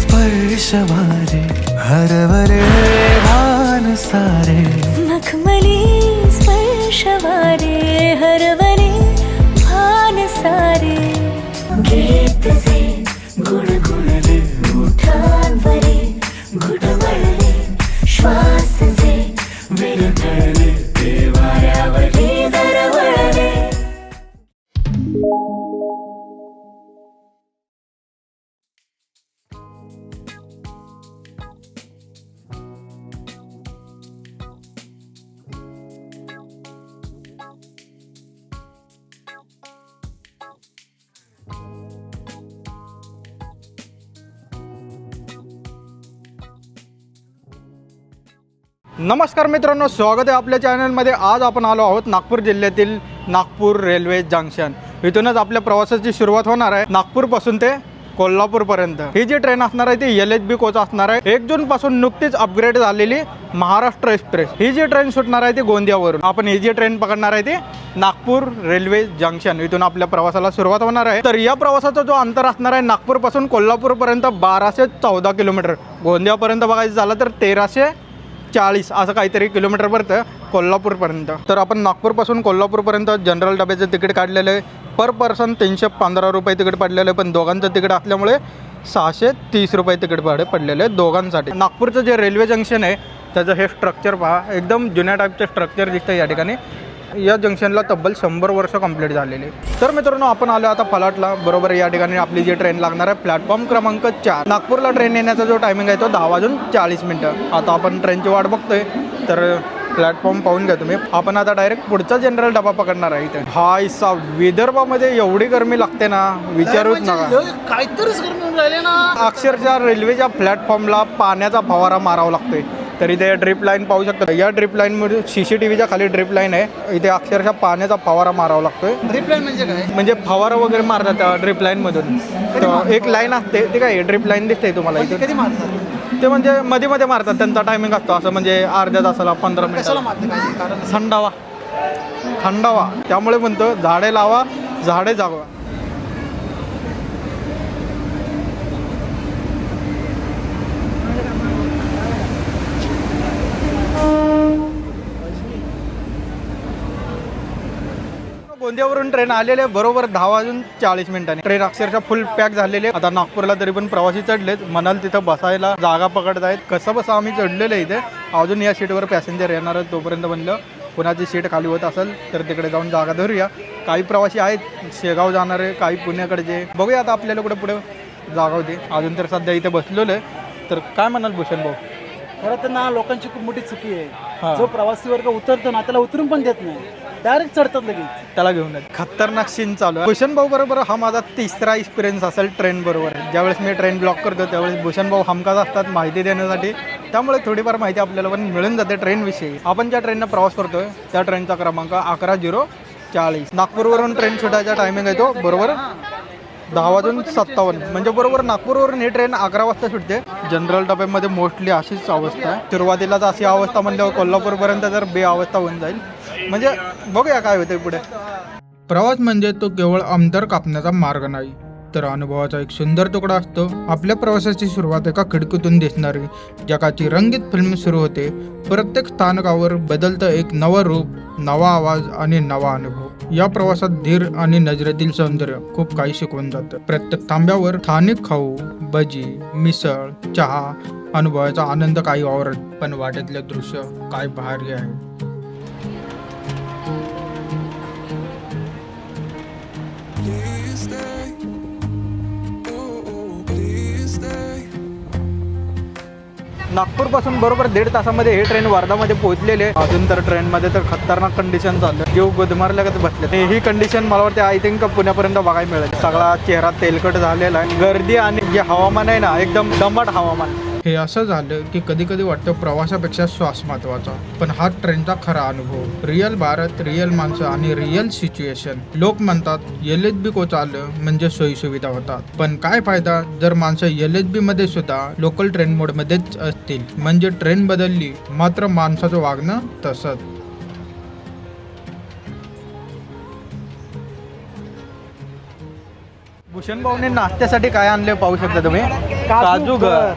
स्पर्शवारे हरवरे भान सारे मखमली स्पर्शवारे हरवले भान सारे गीत नमस्कार मित्रांनो स्वागत आहे आपल्या चॅनलमध्ये. आज आपण आलो आहोत नागपूर जिल्ह्यातील नागपूर रेल्वे जंक्शन. इथूनच आपल्या प्रवासाची सुरुवात होणार आहे नागपूरपासून ते कोल्हापूरपर्यंत. ही जी ट्रेन असणार आहे ती एल एच बी कोच असणार आहे. एक जून पासून नुकतीच अपग्रेड झालेली महाराष्ट्र एक्सप्रेस. ही जी ट्रेन सुटणार आहे ती गोंदियावरून. आपण ही जी ट्रेन पकडणार आहे ती नागपूर रेल्वे जंक्शन. इथून आपल्या प्रवासाला सुरुवात होणार आहे. तर या प्रवासाचा जो अंतर असणार आहे नागपूरपासून कोल्हापूरपर्यंत बाराशे चौदा किलोमीटर. गोंदियापर्यंत बघायचं झालं तर तेराशे चाळीस असं काहीतरी किलोमीटर पडतं कोल्हापूरपर्यंत. तर आपण नागपूरपासून कोल्हापूरपर्यंत जनरल डब्याचं तिकीट काढलेलं आहे. पर पर्सन तीनशे पंधरा रुपये तिकीट पडलेलं आहे. पण दोघांचं तिकीट असल्यामुळे सहाशे तीस रुपये तिकीट भाडे पडलेले आहे दोघांसाठी. नागपूरचं जे रेल्वे जंक्शन आहे त्याचं हे स्ट्रक्चर पहा. एकदम जुन्या टाईपचं स्ट्रक्चर दिसतं या ठिकाणी. या जंक्शनला तब्बल शंभर वर्ष कंप्लीट झालेली. तर मित्रांनो आपण आलो आता फलाटला बरोबर या ठिकाणी आपली जी ट्रेन लागणार आहे प्लॅटफॉर्म क्रमांक चार. नागपूरला ट्रेन येण्याचा जो टायमिंग आहे तो दहा वाजून चाळीस मिनटं. आता आपण ट्रेनची वाट बघतोय तर प्लॅटफॉर्म पाहून घ्या तुम्ही. आपण आता डायरेक्ट पुढचा जनरल डबा पकडणार आहे इथे. हा इसा विदर्भामध्ये एवढी गरमी लागते ना विचारूच नका. काहीतरीच राहिले ना. अक्षरशः रेल्वेच्या प्लॅटफॉर्मला पाण्याचा फवारा मारावा लागतोय. तर इथे ड्रिप लाईन पाहू शकता या ड्रिप लाईनमध्ये सी सी टी व्हीच्या खाली ड्रिप लाईन आहे. इथे अक्षरशः पाण्याचा फवारा मारावा लागतोय. रिप्लाय म्हणजे काय? म्हणजे फवारा वगैरे मारतात त्या ड्रिप लाईनमधून तर एक लाईन असते. ते काय ड्रिप लाईन दिसते तुम्हाला ते इथे कधी मारतात? ते म्हणजे मध्ये मध्ये मारतात. त्यांचा टायमिंग असतो. असं म्हणजे अर्ध्या तासाला पंधरा मिनिटाला थंडावा. थंडावा. त्यामुळे म्हणतो झाडे लावा झाडे जागवा. गोंदियावरून ट्रेन आलेले बरोबर दहा वाजून चाळीस मिनिटांनी. ट्रेन अक्षरशः फुल पॅक झालेली आहे. आता नागपूरला तरी पण प्रवासी चढलेत. म्हणाल तिथं बसायला जागा पकडत आहेत. कसं बसा आम्ही चढलेलं इथे. अजून या सीटवर पॅसेंजर येणार आहेत. तोपर्यंत म्हणलं कुणाची सीट खाली होत असेल तर तिकडे जाऊन जागा धरूया. काही प्रवासी आहेत. शेगाव जाणारे काही पुण्याकडचे बघूया आता आपल्याला कुठे पुढे जागा होती. अजून तर सध्या इथे बसलेलो आहे. तर काय म्हणाल भूषण भाऊ? खरं तर ना लोकांची खूप मोठी चुकी. आहे. जो प्रवासी वर्ग उतरतो ना त्याला उतरून पण देत नाही. डायरेक्ट चढतात लगेच. त्याला घेऊन येत. खतरनाक सीन चालू आहे. भूषण भाऊ बरोबर हा माझा तिसरा एक्सपिरियन्स असेल ट्रेन बरोबर. ज्यावेळेस मी ट्रेन ब्लॉक करतो त्यावेळेस भूषण भाऊ हमखास असतात माहिती देण्यासाठी. त्यामुळे थोडीफार माहिती आपल्याला पण मिळून जाते ट्रेनविषयी आपण ज्या ट्रेननं प्रवास करतोय त्या ट्रेनचा क्रमांक अकरा झिरो चाळीस. नागपूरवरून ट्रेन सुटायचा टायमिंग आहे तो बरोबर? दहा वाजून सत्तावन्न. म्हणजे बरोबर नागपूरवरून ही ट्रेन अकरा वाजता सुटते. जनरल डब्यामध्ये मोस्टली अशीच अवस्था आहे. सुरुवातीलाच अशी अवस्था म्हणल्यावर कोल्हापूरपर्यंत जर बे अवस्था होऊन जाईल. म्हणजे बघूया काय होते पुढे. प्रवास म्हणजे तो केवळ अंतर कापण्याचा मार्ग नाही तर अनुभवाचा एक सुंदर तुकडा असतो. आपल्या प्रवासाची सुरुवात एका खिडकीतून दिसणारी जगाची रंगीत फिल्म सुरू होते. प्रत्येक स्थानकावर बदलतं एक नवं रूप नवा आवाज आणि नवा अनुभव. या प्रवासात धीर आणि नजरेतील सौंदर्य खूप काही शिकवून जातं प्रत्येक थांब्यावर स्थानिक खाऊ भजी मिसळ चहा अनुभवाचा आनंद काही वावरत पण वाटेतले दृश्य काय भारी आहे Please stay. Oh, oh, please stay. नागपूरपासून बरोबर दीड तासामध्ये हे ट्रेन वर्धामध्ये पोहोचलेली. आहे अजून तर ट्रेनमध्ये तर खतरनाक कंडिशन चाललं जीव गुदमारल्यागत बसले ही कंडिशन मला वाटते आय थिंक पुण्यापर्यंत बघायला मिळेल. सगळा चेहरा तेलकट झालेला आहे. गर्दी आणि जे हवामान आहे ना एकदम दमट हवामान. हे असं झालं की कधी कधी वाटतं प्रवासापेक्षा श्वास महत्त्वाचा. पण हा ट्रेनचा खरा अनुभव. रिअल भारत रिअल माणसं आणि रिअल सिच्युएशन. लोक म्हणतात एल एच बी कोच आलं म्हणजे सोयी सुविधा होतात. पण काय फायदा? जर माणसं एल एच बी मध्ये सुद्धा लोकल ट्रेन मोड मध्येच असतील. म्हणजे ट्रेन बदलली मात्र माणसाचं वागणं तसंच. भूषण भाऊने नाश्त्यासाठी काय आणले पाहू शकता तुम्ही? काजू घर.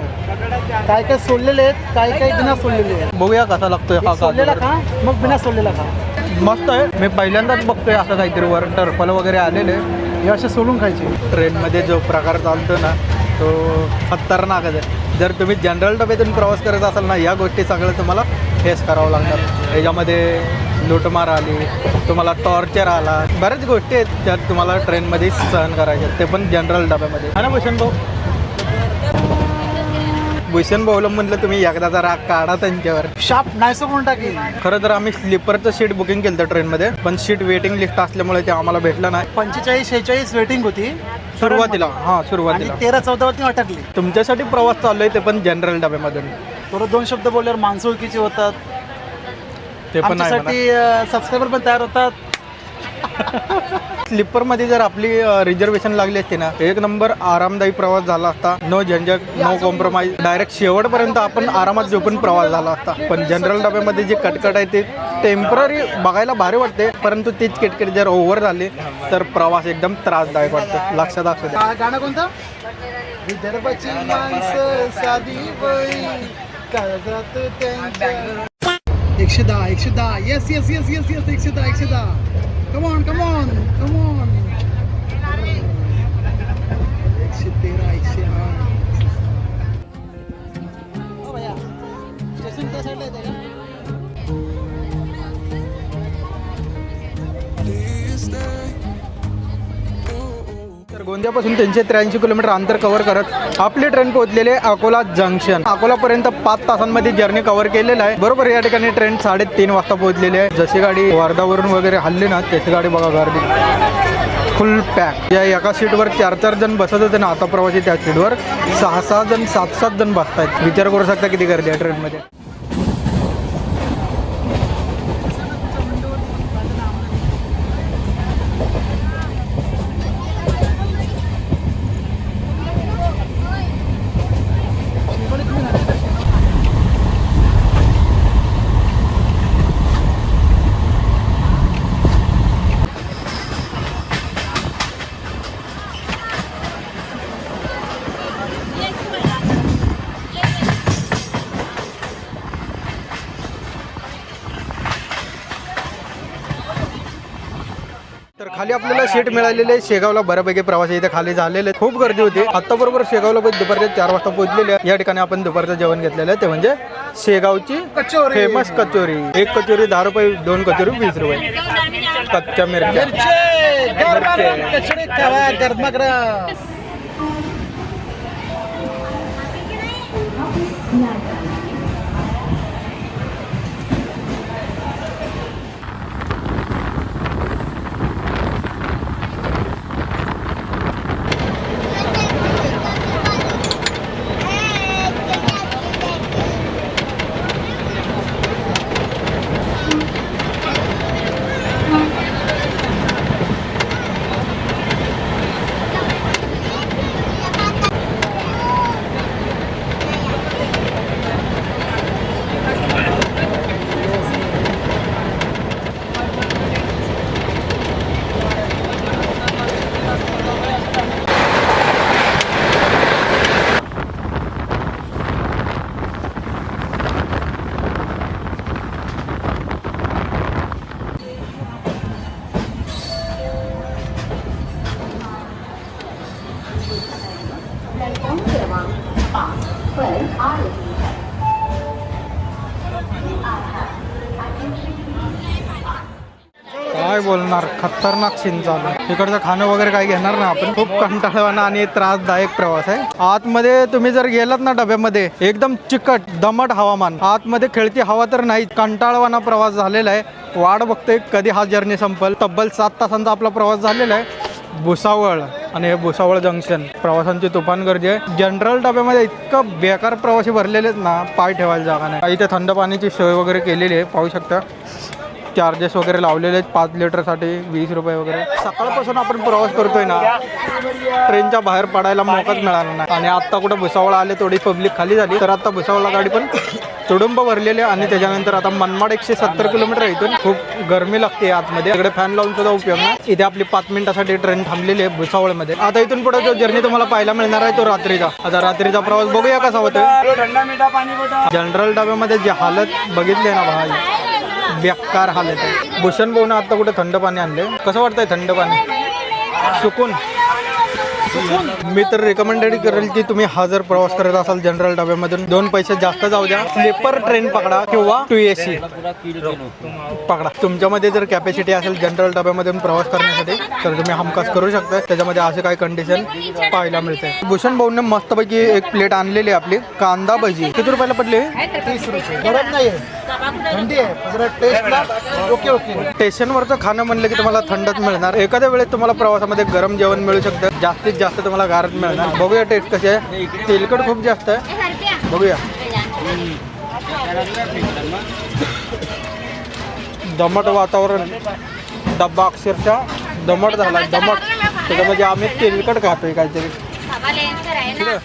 काय काय सोडलेले आहेत काय काय बिना सोडलेले आहेत? बघूया कसा लागतोय हा सोडलेला काजू खा मग बिना सोडलेला खा मस्त आहे. मी पहिल्यांदाच बघतोय असं काहीतरी वर टर्फल वगैरे आलेले. हे असे सोडून खायचे. ट्रेनमध्ये जो प्रकार चालतो ना तो खतरनाकच आहे. जर तुम्ही जनरल डब्यातून प्रवास करत असाल ना या गोष्टी सगळं तुम्हाला फेस करावं लागणार. याच्यामध्ये लूटमार आली तुम्हाला टॉर्चर आला. बऱ्याच गोष्टी आहेत त्यात तुम्हाला ट्रेनमध्ये सहन करायच्या ते पण जनरल डब्यामध्ये. हा ना भूषण भाऊ? भूषण भाऊला म्हणलं तुम्ही एकदाचा राग काढा त्यांच्यावर. शाप नाहीसं करून टाकेल. खरं तर आम्ही स्लीपरचं सीट बुकिंग केलं होतं ट्रेनमध्ये पण सीट वेटिंग लिस्ट असल्यामुळे ते आम्हाला भेटलं नाही. पंचेचाळीस शेहेचाळीस वेटिंग होती. सुरुवातीला हां सुरुवातीला. तेरा चौदावरती अटकली. तुमच्यासाठी प्रवास चालू आहे ते पण जनरल डब्यामधून. थोडं दोन शब्द बोलल्यावर माणसं ओळखीची होतात. ते पण. आमच्यासाठी सबस्क्रायबर पण तयार होतात. स्लीपरमध्ये जर आपली रिझर्वेशन लागली असती ना एक नंबर आरामदायी प्रवास झाला असता. नो झंझट नो कॉम्प्रोमाइज डायरेक्ट शेवटपर्यंत आपण आरामात झोपून प्रवास झाला असता. पण जनरल डब्यामध्ये जी कटकट आहे ते टेंपररी बघायला भारी वाटते. परंतु तीच किटकिट जर ओव्हर झाली तर प्रवास एकदम त्रासदायक वाटतो. लक्षात असू द्या. गाणं कोणतं? विदर्भाची माणसं साधी बाई काळजात त्यांच्या एकशे दहा एकशे दहा yes yes yes yes yes एकशे दहा एकशे दहा कमॉन कमॉन कमॉन गोंदियापासून तीनशे त्र्याऐंशी किलोमीटर अंतर कव्हर करत आपली ट्रेन पोहोचलेली आहे अकोला जंक्शन अकोलापर्यंत पाच तासांमध्ये जर्नी कव्हर केलेलं आहे. बरोबर या ठिकाणी ट्रेन साडेतीन वाजता पोहोचलेली आहे. जशी गाडी वर्धावरून वगैरे हल्ली ना त्याची गाडी बघा गर्दी. फुल पॅक या एका सीटवर चार चार जण बसत होते ना आता प्रवासी त्या सीटवर सहा सहा जण सात सात जण बसतायत. विचार करू शकता किती गर्दी आहे ट्रेनमध्ये खाली आपल्याला सीट मिळालेली आहे. शेगावला बऱ्यापैकी प्रवासी इथे खाली झालेले. खूप गर्दी होती. आता बरोबर शेगावला दुपारच्या चार वाजता पोहोचलेले. या ठिकाणी आपण दुपारचं जेवण घेतलेलं आहे. ते म्हणजे शेगावची कचोरी. फेमस कचोरी. एक कचोरी दहा रुपये दोन कचोरी वीस रुपये. कच्च्या मिरच्या. मिरचे काय बोलणार? खतरनाक सीन चालू इकडचं खाणं वगैरे काही घेणार ना आपण? खूप कंटाळवाना आणि त्रासदायक प्रवास आहे. आतमध्ये तुम्ही जर गेलात ना डब्यामध्ये एकदम चिकट दमट हवामान. आतमध्ये खेळती हवा तर नाही कंटाळवाना प्रवास झालेला आहे. वाट बघतोय कधी हा जर्नी संपल. तब्बल सात तासांचा आपला प्रवास झालेला आहे. भुसावळ आणि हे भुसावळ जंक्शन. प्रवाशांची तुफान गर्दी आहे. जनरल डब्यामध्ये इतकं बेकार प्रवासी भरलेले आहेत ना पाय ठेवायला जागा नाही. इथे थंड पाण्याची सोय वगैरे केलेली आहे पाहू शकता. चार्जेस वगैरे लावलेले आहेत पाच लिटरसाठी वीस रुपये वगैरे. सकाळपासून आपण प्रवास करतोय ना ट्रेनच्या बाहेर पडायला मोकाच मिळाला नाही. आणि आत्ता कुठं भुसावळ आले थोडी पब्लिक खाली झाली. तर आत्ता भुसावळला गाडी पण तुडुंब भरलेले आणि त्याच्यानंतर आता मनमाड एकशे सत्तर किलोमीटर आहे इथून. खूप गरमी लागते आतमध्ये. इकडे फॅन लावून सुद्धा उपयोग नाही. इथे आपली पाच मिनिटासाठी ट्रेन थांबलेली आहे भुसावळमध्ये. आता इथून पुढे जो जर्नी तुम्हाला पाहायला मिळणार आहे तो रात्रीचा. आता रात्रीचा प्रवास बघूया कसा होतो जनरल डब्यामध्ये जी हालत बघितली आहे ना भाई बेकार हालत आहे. भूषण भाऊन आता कुठे थंड पाणी आणले कसं वाटतंय थंड पाणी? सुकून? मी तर रेकमेंडेड करेल की तुम्ही हा जर प्रवास करत असाल जनरल डब्यामधून दोन पैसे जास्त जाऊ द्या. स्लीपर ट्रेन पकडा किंवा टू ए सी पकडा. तुमच्यामध्ये जर कॅपॅसिटी असेल जनरल डब्यामधून प्रवास करण्यासाठी तर तुम्ही हमखास करू शकता त्याच्यामध्ये असे काही कंडिशन पाहायला मिळते भूषण भाऊने मस्तपैकी एक प्लेट आणलेली आहे आपली. कांदा भजी. किती रुपयाला पडली? तीस रुपये. गरम नाही आहे. थंडी आहे जरा टेस्टला ओके ओके स्टेशनवरचं खाणं म्हणलं की तुम्हाला थंडच मिळणार. एखाद्या वेळेस तुम्हाला प्रवासामध्ये गरम जेवण मिळू शकतं. जास्तीत जास्त तुम्हाला गारच मिळणार. बघूया टेस्ट कशी आहे. तेलकट खूप जास्त आहे. बघूया. दमट वातावरण. डब्बा अक्षरशः दमट झाला दमट. त्याच्यामध्ये आम्ही तेलकट खातोय काहीतरी. ठीक आहे?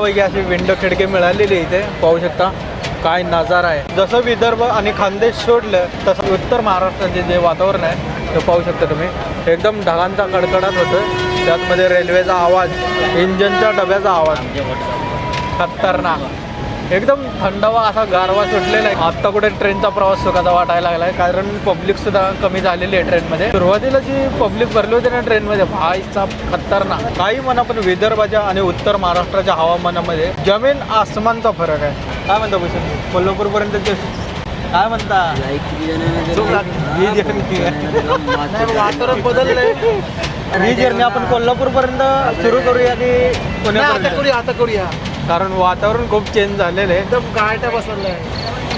मस्तपैकी अशी विंडो खिडकी मिळालेली आहे इथे. पाहू शकता काय नजारा आहे. जसं विदर्भ आणि खानदेश सोडलं तसं उत्तर महाराष्ट्राचे जे वातावरण आहे ते पाहू शकता तुम्ही. एकदम ढगांचा कडकडाट होतोय. त्यातमध्ये रेल्वेचा आवाज इंजनच्या डब्याचा आवाज. खतरनाक. एकदम थंडावा असा गारवा सुटलेला आहे. आत्ता कुठे ट्रेनचा प्रवास सुखाचा वाटायला लागला आहे कारण पब्लिक सुद्धा कमी झालेली आहे ट्रेनमध्ये सुरुवातीला जी पब्लिक भरली होती ना ट्रेनमध्ये भाईचा खतरनाक. काही म्हणा पण विदर्भाच्या आणि उत्तर महाराष्ट्राच्या हवामानामध्ये जमीन आसमानचा फरक आहे. काय म्हणता भूषण? कोल्हापूरपर्यंत काय म्हणता? ही वातावरण बदललंय. ही जर्नी आपण कोल्हापूरपर्यंत सुरू करूया की आता करूया आता करूया. कारण वातावरण खूप चेंज झालेलं आहे. एकदम गायटा बसवलं आहे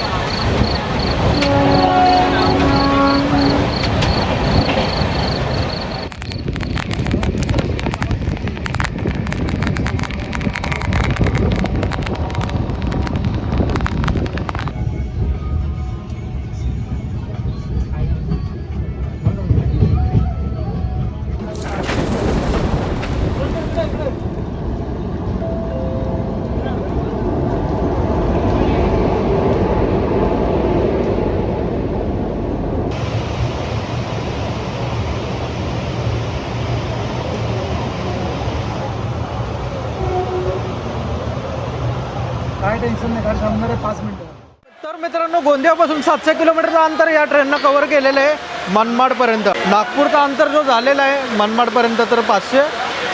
मित्रांनो सातशे किलोमीटरचं अंतर या ट्रेननं कव्हर केलेलं आहे. मनमाडपर्यंत. नागपूरचा अंतर जो झालेला आहे मनमाडपर्यंत तर पाचशे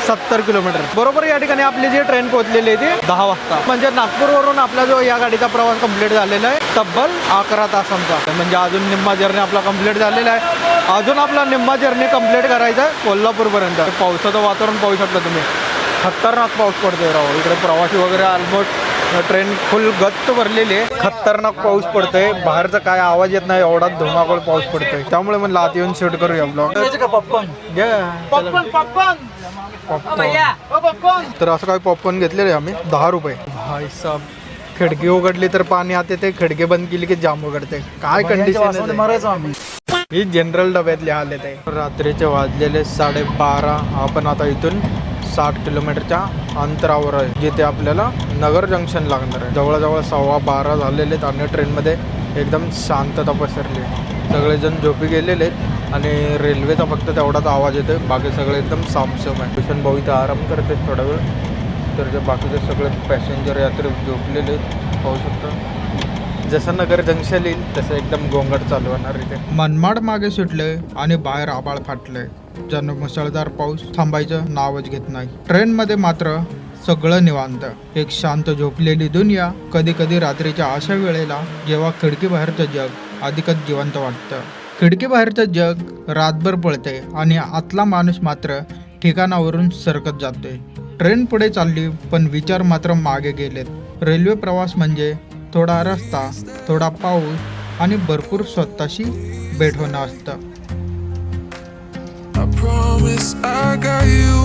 सत्तर किलोमीटर. बरोबर या ठिकाणी आपली जी ट्रेन पोहोचलेली आहे ती दहा वाजता. म्हणजे नागपूरवरून आपला जो या गाडीचा प्रवास कंप्लीट झालेला आहे तब्बल अकरा तासांचा. म्हणजे अजून निम्मा जर्नी आपला कंप्लीट झालेला आहे. अजून आपला निम्मा जर्नी कंप्लीट करायचा आहे कोल्हापूरपर्यंत. पावसाचं वातावरण पाहू शकता तुम्ही. खतरनाक पाऊस पडतोय राव. इकडे प्रवासी वगैरे ऑलमोस्ट ट्रेन फुल गच्च भरलेली आहे. खतरनाक पाऊस पडतोय. बाहेरचा काय आवाज येत नाही. एवढा धुमाकूळ पाऊस पडतोय. त्यामुळे म्हणलं आत येऊन शूट करूया ब्लॉग पॉपकॉर्न तर असं काही पॉपकॉर्न घेतलेले आम्ही. दहा रुपये. भाई खिडकी उघडली तर पाणी आते ते खिडकी बंद केली की जाम उघडते. काय कंडिशन मरायचो आम्ही. ही जनरल डब्यातले हालत आहे रात्रीचे वाजलेले साडेबारा. आपण आता इथून साठ किलोमीटरच्या अंतरावर आहे जिथे आपल्याला नगर जंक्शन लागणार आहे. जवळजवळ सव्वा बारा झालेले आहेत आणि ट्रेनमध्ये एकदम शांतता पसरली आहे. सगळेजण झोपी गेलेले आहेत आणि रेल्वेचा फक्त तेवढाच आवाज येतो बाकी सगळे एकदम सामसम आहे. भूषण भाऊ इथं आराम करते थोडा वेळ. तर जे बाकीचे सगळे पॅसेंजर यात्री झोपलेले आहेत. पाहू शकता. जसं नगर जंक्शन येईल तसं एकदम गोंगट चालू होणार इथे. मनमाड मागे सुटलंय आणि बाहेर आबाळ फाटलंय. ज्यानं मुसळधार पाऊस थांबायचं नावच घेत नाही. ट्रेनमध्ये मात्र सगळं निवांत. एक शांत झोपलेली दुनिया कधी कधी रात्रीच्या अशा वेळेला जेव्हा खिडकीबाहेरचं जग अधिकच जिवंत वाटतं. खिडकीबाहेरचं जग रातभर पळते आणि आतला माणूस मात्र ठिकाणावरून सरकत जातोय. ट्रेन पुढे चालली पण विचार मात्र मागे गेलेत. रेल्वे प्रवास म्हणजे थोडा रस्ता थोडा पाऊस आणि भरपूर स्वतःशी भेट होणं असतं. promise I got you.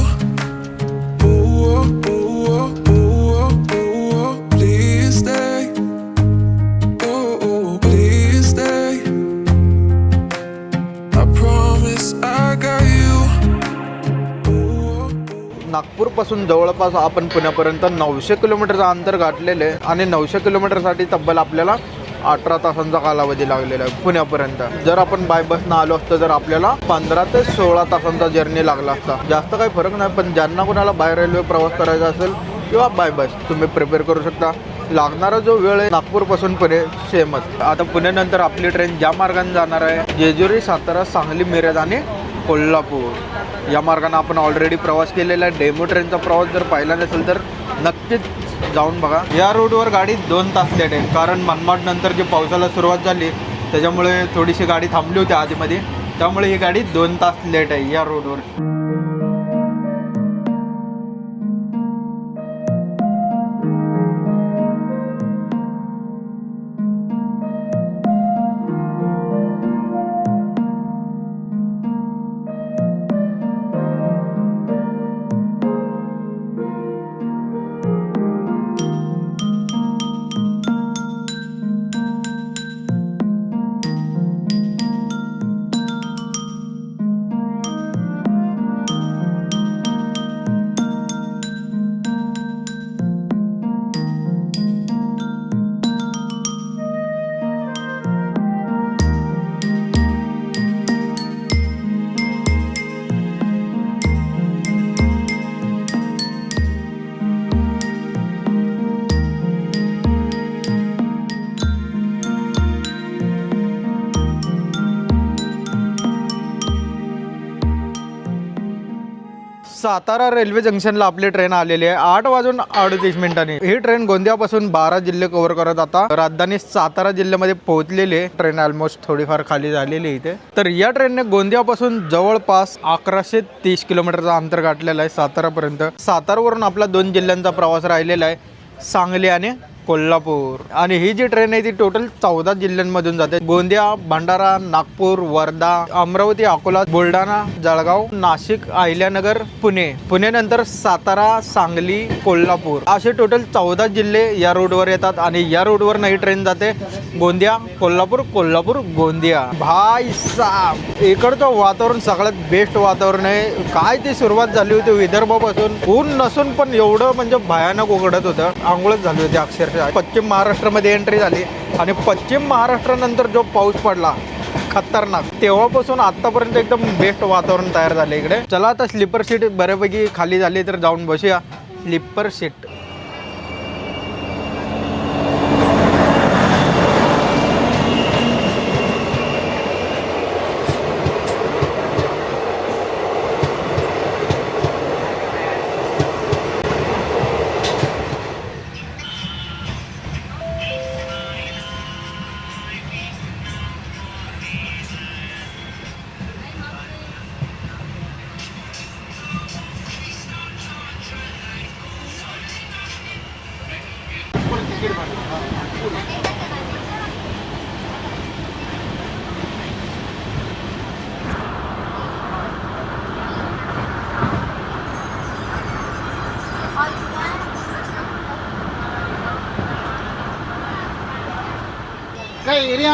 नागपूरपासून जवळपास आपण पुण्यापर्यंत नऊशे किलोमीटरचं अंतर गाठलेलं आहे आणि नऊशे किलोमीटरसाठी तब्बल आपल्याला अठरा तासांचा कालावधी लागलेला आहे पुण्यापर्यंत. जर आपण बाय बसनं आलो असतं तर आपल्याला पंधरा ते सोळा तासांचा जर्नी लागला असता. जास्त काही फरक नाही पण ज्यांना कोणाला बाय रेल्वे प्रवास करायचा असेल किंवा बाय बस तुम्ही प्रिपेअर करू शकता. लागणारा जो वेळ आहे नागपूरपासून पुणे सेमच आता पुण्यानंतर आपली ट्रेन ज्या मार्गाने जाणार आहे जेजुरी सातारा सांगली मिरज आणि कोल्हापूर. या मार्गाने आपण ऑलरेडी प्रवास केलेला आहे. डेमो ट्रेनचा प्रवास जर पाहिला नसेल तर नक्कीच जाऊन बघा. या रोडवर गाडी दोन तास लेट आहे. कारण मनमाड नंतर जी पावसाला सुरुवात झाली त्याच्यामुळे थोडीशी गाडी थांबली होती आधीमध्ये. त्यामुळे ही गाडी दोन तास लेट आहे या रोडवर सातारा रेल्वे जंक्शनला आपली ट्रेन आलेली आहे. आठ वाजून अडतीस मिनिटांनी. ही ट्रेन गोंदियापासून बारा जिल्हे कव्हर करत आता राजधानी सातारा जिल्ह्यामध्ये पोहोचलेली आहे. ट्रेन ऑलमोस्ट थोडीफार खाली झालेली आहे इथे. तर या ट्रेनने गोंदियापासून जवळपास अकराशे तीस किलोमीटरचा अंतर गाठलेला आहे सातारापर्यंत. सातारावरून आपला दोन जिल्ह्यांचा प्रवास राहिलेला आहे. सांगली आणि कोल्हापूर. आणि ही जी ट्रेन आहे ती टोटल चौदा जिल्ह्यांमधून जाते. गोंदिया भंडारा नागपूर वर्धा अमरावती अकोला बुलढाणा जळगाव नाशिक अहिल्यानगर पुणे. पुणे नंतर सातारा सांगली कोल्हापूर. असे टोटल चौदा जिल्हे या रोडवर येतात आणि या रोडवर ही ट्रेन जाते. गोंदिया कोल्हापूर कोल्हापूर गोंदिया. भाई साब इकडचं वातावरण सगळ्यात बेस्ट वातावरण आहे. काय ती सुरुवात झाली होती विदर्भापासून? ऊन नसून पण एवढं म्हणजे भयानक उघडत होतं. आंघोळच झाली होती अक्षर अक्षरशः पश्चिम महाराष्ट्रामध्ये एंट्री झाली. आणि पश्चिम महाराष्ट्रानंतर जो पाऊस पडला खतरनाक. तेव्हापासून आतापर्यंत एकदम बेस्ट वातावरण तयार झालं इकडे. चला आता स्लीपर सीट बऱ्यापैकी खाली झाली तर जाऊन बसूया. स्लीपर सीट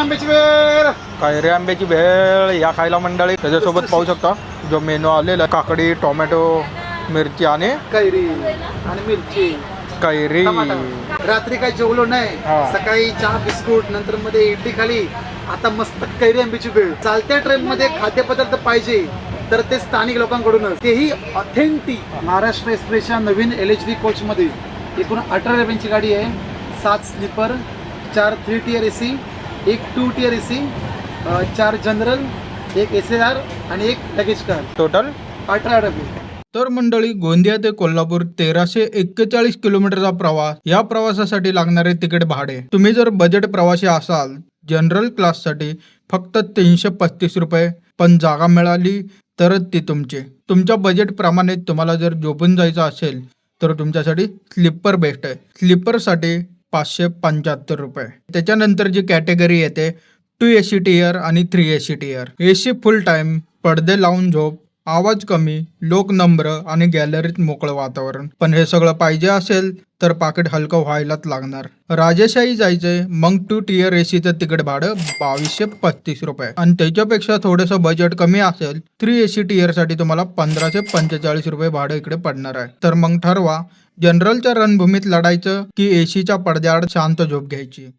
आंब्याची वेळ कैरी आंब्याची भेळ या खायला मंडळी त्याच्यासोबत पाहू शकता. जो मेनू आलेला आहे काकडी टोमॅटो मिरची आणि कैरी आणि मिरची. कैरी. टमाटर. रात्री काही जेवलो नाही. हा. सकाळी चहा बिस्कुट नंतर मध्ये इडली खाली. आता मस्त कैरी आंब्याची वेळ चालत्या ट्रेन मध्ये खाद्यपदार्थ पाहिजे तर ते स्थानिक लोकांकडूनच. तेही ऑथेंटिक महाराष्ट्र एक्सप्रेसच्या नवीन एल एच डी कोच मध्ये. एकूण अठरा रेल्वेची गाडी आहे. सात स्लीपर चार थ्री टियर ए सी एक टू टियर ए सी चार जनरल एक एस आर आणि एक लगेज कार टोटल अठरा डबे तर मंडळी गोंदिया ते कोल्हापूर तेराशे एक्केचाळीस किलोमीटरचा प्रवास या प्रवासासाठी लागणारे तिकीट भाडे. तुम्ही जर बजेट प्रवासी असाल जनरल क्लाससाठी फक्त तीनशे पस्तीस रुपये पण जागा मिळाली तरच ती तुमची. तुमच्या बजेट प्रमाणे तुम्हाला जर झोपून जायचं असेल तर तुमच्यासाठी स्लीपर बेस्ट आहे. स्लीपरसाठी पाचशे पंच्याहत्तर रुपये. त्याच्यानंतर जी कॅटेगरी येते टू ए सी टीयर आणि three A C tier. A C full time पडदे लावून झोप आवाज कमी लोक नम्र आणि गॅलरीत मोकळं वातावरण. पण हे सगळं पाहिजे असेल तर पाकिट हलकं व्हायलाच लागणार. राजेशाही जायचंय मग टू टीयर एसीचं तिकीट भाडं बावीसशे पस्तीस रुपये. आणि त्याच्यापेक्षा थोडंसं बजेट कमी असेल थ्री एसी टीयरसाठी तुम्हाला पंधराशे पंचेचाळीस रुपये भाडं इकडे पडणार आहे. तर मग ठरवा जनरलच्या रणभूमीत लढायचं की एसीच्या पडद्याआड शांत झोप घ्यायची?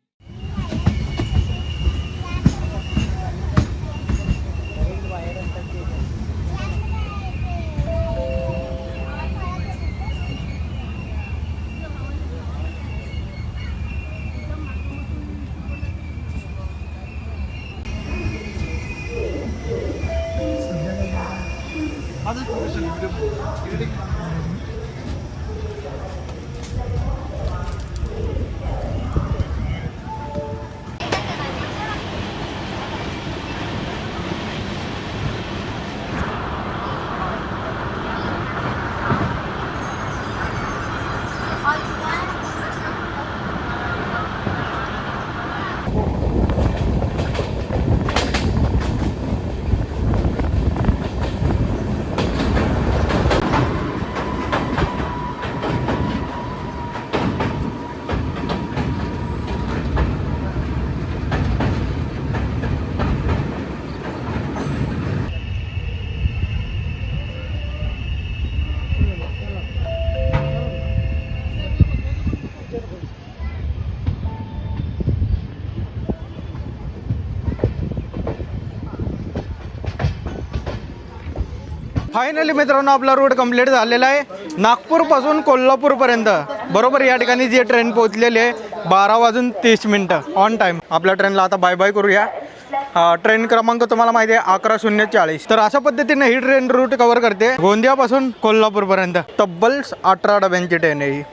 फायनली मित्रांनो आपला रूट कंप्लीट झालेला आहे. नागपूरपासून कोल्हापूरपर्यंत. बरोबर या ठिकाणी जी ट्रेन पोहोचलेली आहे बारा वाजून तीस मिनटं. ऑन टाईम आपल्या ट्रेनला आता बाय बाय करूया. ट्रेन क्रमांक तुम्हाला माहिती आहे अकरा शून्य चाळीस. तर अशा पद्धतीने ही ट्रेन रूट कव्हर करते गोंदियापासून कोल्हापूरपर्यंत. तब्बल अठरा डब्यांची ट्रेन आहे ही.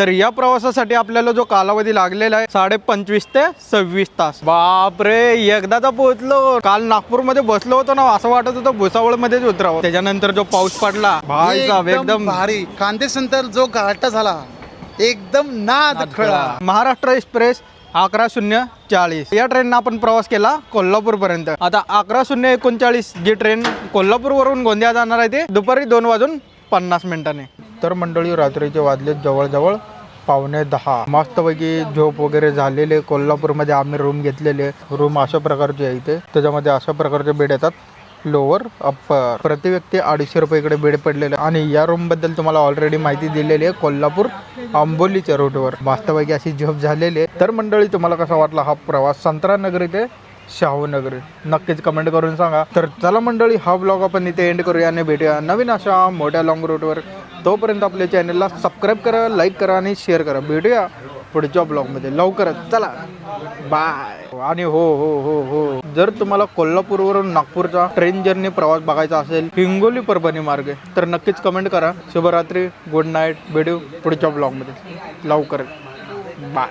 तर या प्रवासासाठी आपल्याला जो कालावधी लागलेला आहे साडे पंचवीस ते सव्वीस तास. बापरे एकदाचा पोहोचलो. काल नागपूरमध्ये बसलो होतो ना असं वाटत होतं भुसावळ मध्येच उतरावं. त्याच्यानंतर जो पाऊस पडला भाई साहेब एकदम भारी. कांदेस नंतर जो घाटा झाला एकदम नाद खळा. महाराष्ट्र एक्सप्रेस अकरा शून्य चाळीस. या ट्रेननं आपण प्रवास केला कोल्हापूर पर्यंत आता अकरा शून्य एकोणचाळीस जी ट्रेन कोल्हापूर वरून गोंदिया जाणार आहे ते दुपारी दोन वाजून पन्नास मिनिटांनी. तर मंडळी रात्रीचे वाजले जवळजवळ पावणे दहा. मस्तपैकी झोप वगैरे झालेले कोल्हापूरमध्ये आम्ही रूम घेतलेले. रूम अशा प्रकारचे आहे इथे. त्याच्यामध्ये अशा प्रकारचे बेड येतात. लोअर अप्पर प्रति व्यक्ती अडीचशे रुपये इकडे बेड पडलेले. आहे. आणि या रूमबद्दल तुम्हाला ऑलरेडी माहिती दिलेली आहे कोल्हापूर आंबोलीच्या रूटवर मस्तपैकी अशी झोप झालेली आहे. तर मंडळी तुम्हाला कसा वाटला हा प्रवास? संत्रा नगरी ते शाहू नगरी. नक्कीच कमेंट करून सांगा. तर चला मंडळी हा ब्लॉग आपण इथे एंड करूया आणि भेटूया नवीन अशा मोठ्या लॉंग रूटवर तोपर्यंत आपल्या चॅनलला सबस्क्राईब करा लाईक करा आणि शेअर करा. भेटूया पुढच्या ब्लॉगमध्ये लवकरच. चला. बाय आणि हो हो हो हो. जर तुम्हाला कोल्हापूरवरून नागपूरचा ट्रेन जर्नी प्रवास बघायचा असेल हिंगोली परभणी मार्गे तर नक्कीच कमेंट करा. शुभरात्री. गुड नाईट भेटू पुढच्या ब्लॉगमध्ये लवकरच बाय